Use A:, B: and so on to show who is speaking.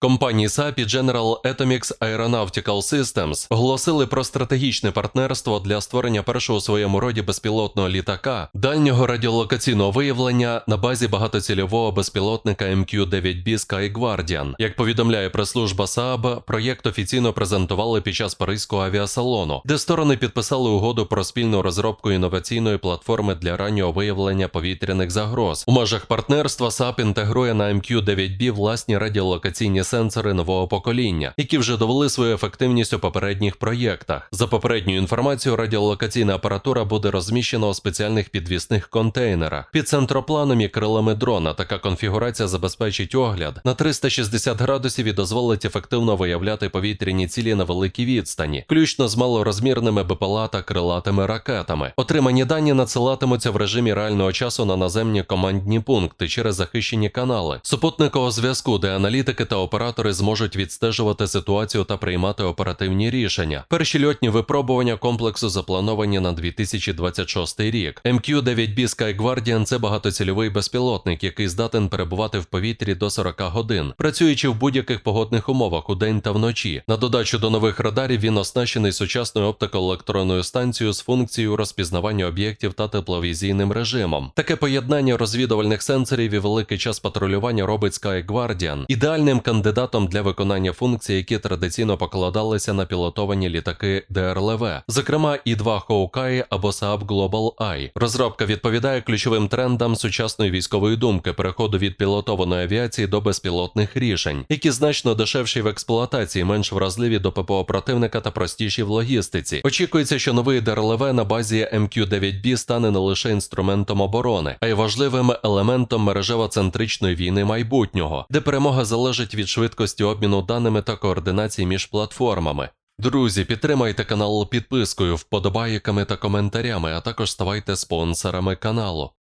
A: Компанії SAP і General Atomics Aeronautical Systems оголосили про стратегічне партнерство для створення першого у своєму роді безпілотного літака дальнього радіолокаційного виявлення на базі багатоцільового безпілотника MQ-9B Sky Guardian. Як повідомляє прес-служба Saab, проєкт офіційно презентували під час Паризького авіасалону, де сторони підписали угоду про спільну розробку інноваційної платформи для раннього виявлення повітряних загроз. У межах партнерства SAP інтегрує на MQ-9B власні радіолокаційні сенсори нового покоління, які вже довели свою ефективність у попередніх проєктах. За попередньою інформацією, радіолокаційна апаратура буде розміщена у спеціальних підвісних контейнерах під центропланом і крилами дрона. Така конфігурація забезпечить огляд на 360 градусів і дозволить ефективно виявляти повітряні цілі на великій відстані, включно з малорозмірними БПЛА та крилатими ракетами. Отримані дані надсилатимуться в режимі реального часу на наземні командні пункти через захищені канали супутникового зв'язку, де аналітики та оператори зможуть відстежувати ситуацію та приймати оперативні рішення. Перші льотні випробування комплексу заплановані на 2026 рік. MQ-9B Sky Guardian – це багатоцільовий безпілотник, який здатен перебувати в повітрі до 40 годин, працюючи в будь-яких погодних умовах у день та вночі. На додачу до нових радарів він оснащений сучасною оптико-електронною станцією з функцією розпізнавання об'єктів та тепловізійним режимом. Таке поєднання розвідувальних сенсорів і великий час патрулювання робить Sky Guardian ідеальним кандидатом для виконання функцій, які традиційно покладалися на пілотовані літаки ДРЛВ, зокрема і 2 Hawkeye або Saab Global Eye. Розробка відповідає ключовим трендам сучасної військової думки, переходу від пілотованої авіації до безпілотних рішень, які значно дешевші в експлуатації, менш вразливі до ППО противника та простіші в логістиці. Очікується, що новий ДРЛВ на базі MQ-9B стане не лише інструментом оборони, а й важливим елементом мережево-центричної війни майбутнього, де перемога залежить від швидкості обміну даними та координації між платформами. Друзі, підтримайте канал підпискою, вподобайками та коментарями, а також ставайте спонсорами каналу.